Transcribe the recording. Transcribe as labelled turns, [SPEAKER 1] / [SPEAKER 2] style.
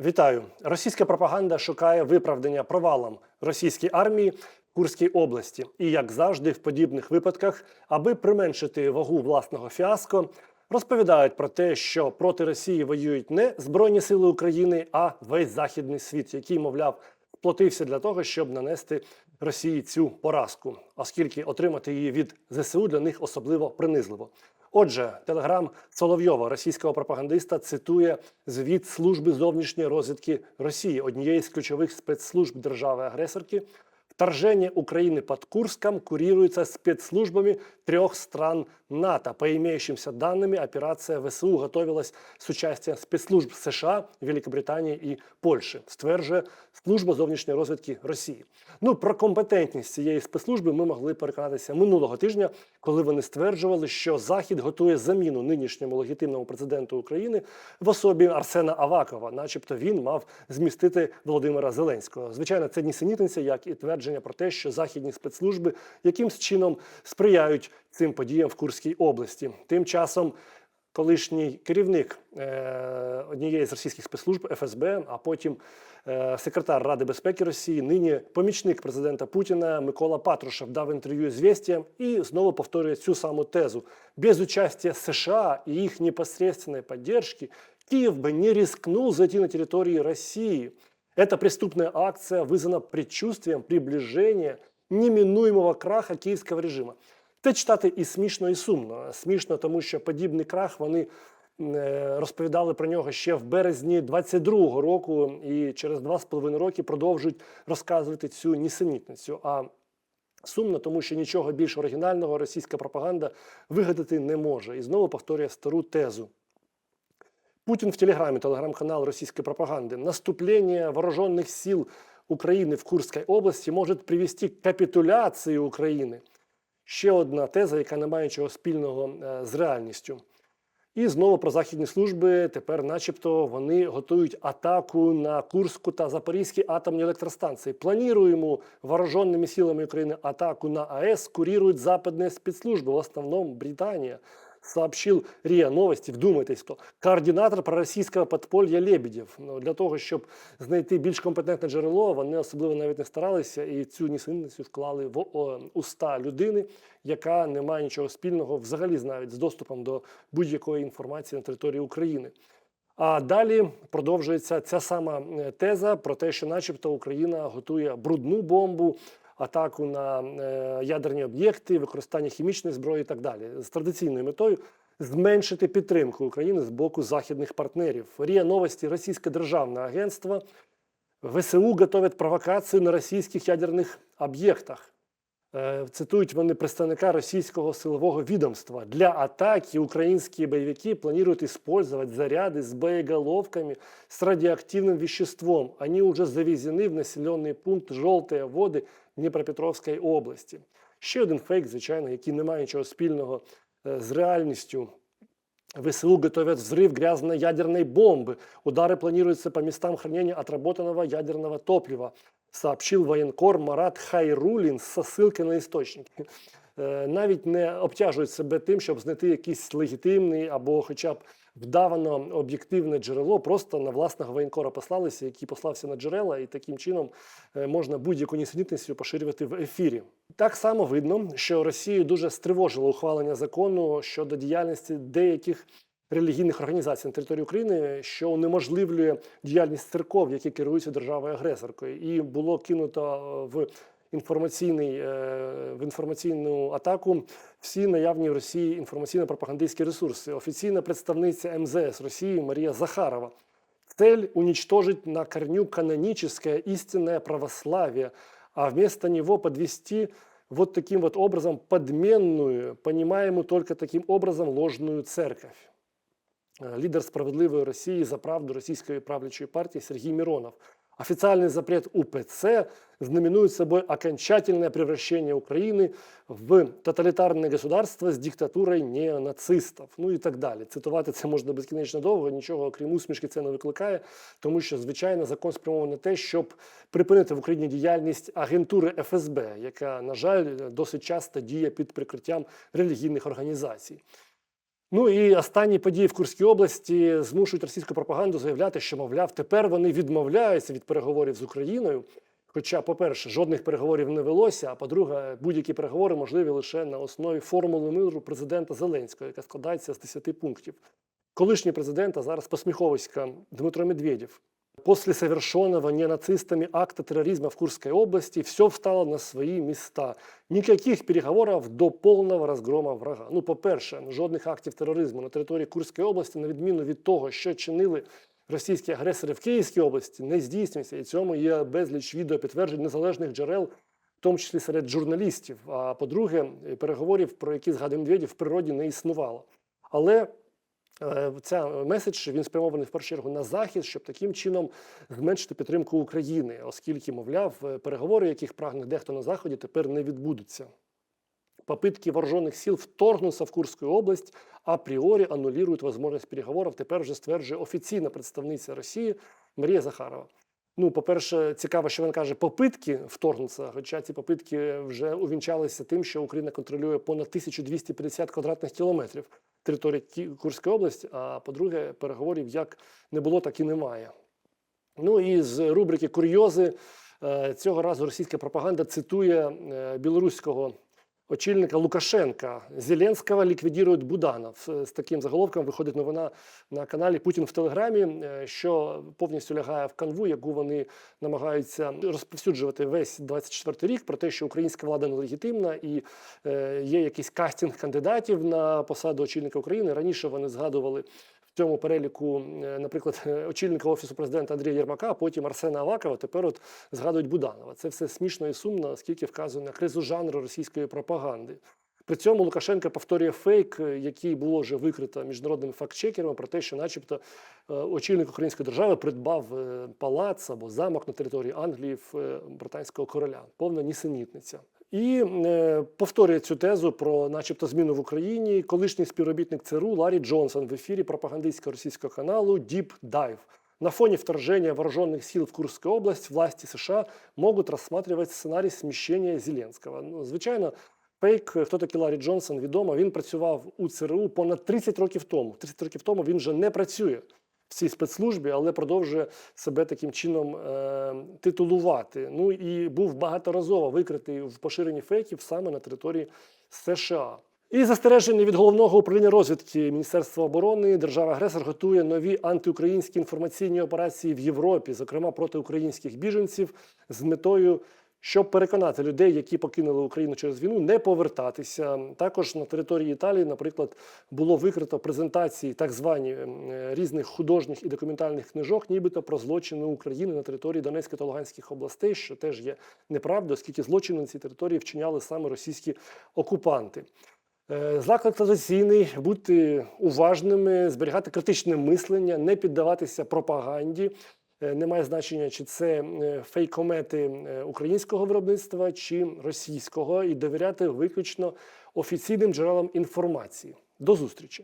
[SPEAKER 1] Вітаю! Російська пропаганда шукає виправдання провалам російської армії в Курській області. І, як завжди, в подібних випадках, аби применшити вагу власного фіаско, розповідають про те, що проти Росії воюють не Збройні Сили України, а весь західний світ, який, мовляв, сплотився для того, щоб нанести Росії цю поразку, оскільки отримати її від ЗСУ для них особливо принизливо. Отже, телеграм Соловйова, російського пропагандиста, цитує звіт служби зовнішньої розвідки Росії, однієї з ключових спецслужб держави-агресорки. Вторжение Украины под Курском курируется спецслужбами трех стран НАТО. По имеющимся данным, операция ВСУ готовилась с участием спецслужб США, Великобританії і Польщі, стверджує служба зовнішньої розвідки Росії. Ну про компетентність цієї спецслужби ми могли переконатися минулого тижня, коли вони стверджували, що Захід готує заміну нинішньому легітимному президенту України в особі Арсена Авакова, начебто він мав змістити Володимира Зеленського. Звичайно, це нісенітниця, як і твердження про те, що західні спецслужби якимсь чином сприяють цим подіям в Курській області. Тим часом колишній керівник е, однієї з російських спецслужб ФСБ, а потім е, секретар Ради безпеки Росії, нині помічник президента Путіна Микола Патрушев дав інтерв'ю «Звістям» і знову повторює цю саму тезу: без участия США і їх непосредственной поддержки Киев бы не рискнул зайти на территории России. Эта преступная акция вызвана предчувствием приближения неминуемого краха київського режиму. Те читати і смішно, і сумно. Смішно, тому що подібний крах вони е, розповідали про нього ще в березні 22-го року, і через два з половиною роки продовжують розказувати цю нісенітницю. А Сумно, тому що нічого більш оригінального російська пропаганда вигадати не може. І знову повторює стару тезу. Путин в Телеграме, телеграм-канал российской пропаганды. Наступление вооруженных сил Украины в Курской области может привести к капитуляції України. Ще одна теза, яка не має нічого спільного е, з реальністю. І знову про західні служби. Тепер, начебто, вони готують атаку на Курську та Запорізькі атомні електростанції. Плануємо вооруженными силами України атаку на АЕС, курируют западные спецслужбы, в основном Британия сообщил РИА Новости, вдумайтесь, хто координатор проросійського подполья Лебедєв. Ну, для того, щоб знайти більш компетентне джерело, вони особливо навіть не старалися і цю нісенітницю вклали в о, уста людини, яка не має нічого спільного взагалі навіть з доступом до будь-якої інформації на території України. А далі продовжується ця сама е, теза про те, що, начебто, Україна готує брудну бомбу, атаку на е, ядерні об'єкти, використання хімічної зброї і так далі, з традиційною метою зменшити підтримку України з боку західних партнерів. Рія новості, російське державне агентство ВСУ готовить провокацію на російських ядерних об'єктах. Е, Цитують вони представника російського силового відомства. Для атаки українські бойовики планують использовать заряди з боєголовками з радіоактивним веществом. Они уже завезені в населений пункт Жовтої води Дніпропетровської області. Ще один фейк, звичайно, який не має нічого спільного е, з реальністю. ВСУ готовят взрыв грязной ядерной бомбы. Удары планируются по местам хранения отработанного ядерного топлива, сообщил воєнкор Марат Хайрулін со ссылкой на істочники. Е, Навіть не обтяжують себе тим, щоб знайти якийсь легітимний або хоча б вдавано об'єктивне джерело, просто на власного воєнкора послалися, який послався на джерела, і таким чином е, можна будь-яку нісенітницю поширювати в ефірі. Так само видно, що Росію дуже стривожило ухвалення закону щодо діяльності деяких релігійних організацій на території України, що унеможливлює діяльність церков, які керуються державою агресоркою, і було кинуто е, в інформаційний е, в інформаційну атаку всі наявні в Росії інформаційно-пропагандистські ресурси. Офіційна представниця МЗС Росії Марія Захарова. Цель уничтожить на корню каноническое истинное православие, а вместо него подвести вот таким вот образом подменную, понимаемую только таким образом ложную церковь. Э, Лидер справедливої Росії за правду російської правлячої партії Сергій Миронов. Официальный запрет УПЦ знаменует собой окончательное превращение Украины в тоталітарне государство з диктатурою неонацистів, ну і так далі. Цитувати це можна безкінечно довго, нічого окрім усмішки це не викликає, тому що, звичайно, закон спрямований на те, щоб припинити в Україні діяльність агентури ФСБ, яка, на жаль, досить часто діє під прикриттям релігійних організацій. Ну і останні події в Курській області змушують російську пропаганду заявляти, що, мовляв, тепер вони відмовляються від переговорів з Україною. Хоча, по-перше, жодних переговорів не велося, а по-друге, будь-які переговори можливі лише на основі формули миру президента Зеленського, яка складається з 10 пунктів. Колишній президент, а зараз посміховиська Дмитро Медведєв. После совершенного ненацистами акта терроризма в Курской области все встало на свої міста. Ніяких переговорів до повного розгрома врага. Ну, по-перше, жодних актів тероризму на території Курської області, на відміну від того, що чинили російські агресори в Київській області, не здійснюється. І цьому є безліч відеопідтверджень незалежних джерел, в тому числі серед журналістів. А по-друге, переговорів, про які згадує Медведєв, в природі не існувало. Але Ця меседж він спрямований в першу чергу на захід, щоб таким чином зменшити підтримку України, оскільки, мовляв, е, переговори, яких прагне дехто на заході, тепер не відбудуться. Попытки вооруженных сил вторгнуться в Курскую область апріорі аннулируют возможность переговорів. Тепер вже стверджує офіційна представниця Росії Марія Захарова. Ну, по-перше, цікаво, що він каже попитки вторгнутися, хоча ці попитки вже увінчалися тим, що Україна контролює понад 1250 квадратних кілометрів території Курської області. А по-друге, переговорів як не було, так і немає. Ну і з рубрики Курйози е, цього разу російська пропаганда цитує е, білоруського очільника Лукашенка. Зеленського ліквідують Буданов. З таким заголовком виходить новина на каналі Путін в Телеграмі, е, що повністю лягає в канву, яку вони намагаються розповсюджувати весь 24 рік про те, що українська влада нелегітимна і е, є якийсь кастинг кандидатів на посаду очільника України. Раніше вони згадували цьому переліку, е, наприклад, е, очільника офісу президента Андрія Єрмака, а потім Арсена Авакова. Тепер от згадують Буданова. Це все смішно і сумно, оскільки вказує на кризу жанру російської пропаганди. При цьому Лукашенко повторює фейк, е, який було вже викрито міжнародними фактчекерами, про те, що, начебто, очільник української держави придбав палац або замок на території Англії в британського короля. Повна нісенітниця. І е, повторює цю тезу про, начебто, зміну в Україні. Колишній співробітник ЦРУ Ларі Джонсон в ефірі пропагандистського російського каналу Deep Dive. На фоне вторжения вооруженных сил в Курскую область власти США могут рассматривать сценарій сміщення Зеленського. Ну, звичайно, фейк, хто такий Ларі Джонсон, відомо. Він працював у ЦРУ понад 30 років тому. 30 років тому він вже не працює в цій спецслужбі, але продовжує себе таким чином е, титулувати. Ну і був багаторазово викритий в поширенні фейків саме на території США. І застереження від головного управління розвідки Міністерства оборони держава-агресор готує нові антиукраїнські інформаційні операції в Європі, зокрема проти українських біженців, з метою, щоб переконати людей, які покинули Україну через війну, не повертатися. Також на території Італії, наприклад, було викрито презентації так звані е, різних художніх і документальних книжок, нібито про злочини України на території Донецької та Луганських областей, що теж є неправда, оскільки злочини на цій території вчиняли саме російські окупанти. Е, Заклик традиційний бути уважними, зберігати критичне мислення, не піддаватися пропаганді. Е, Немає значення, чи це е, фейкомети е, українського виробництва чи російського, і довіряти виключно офіційним джерелам інформації. До зустрічі!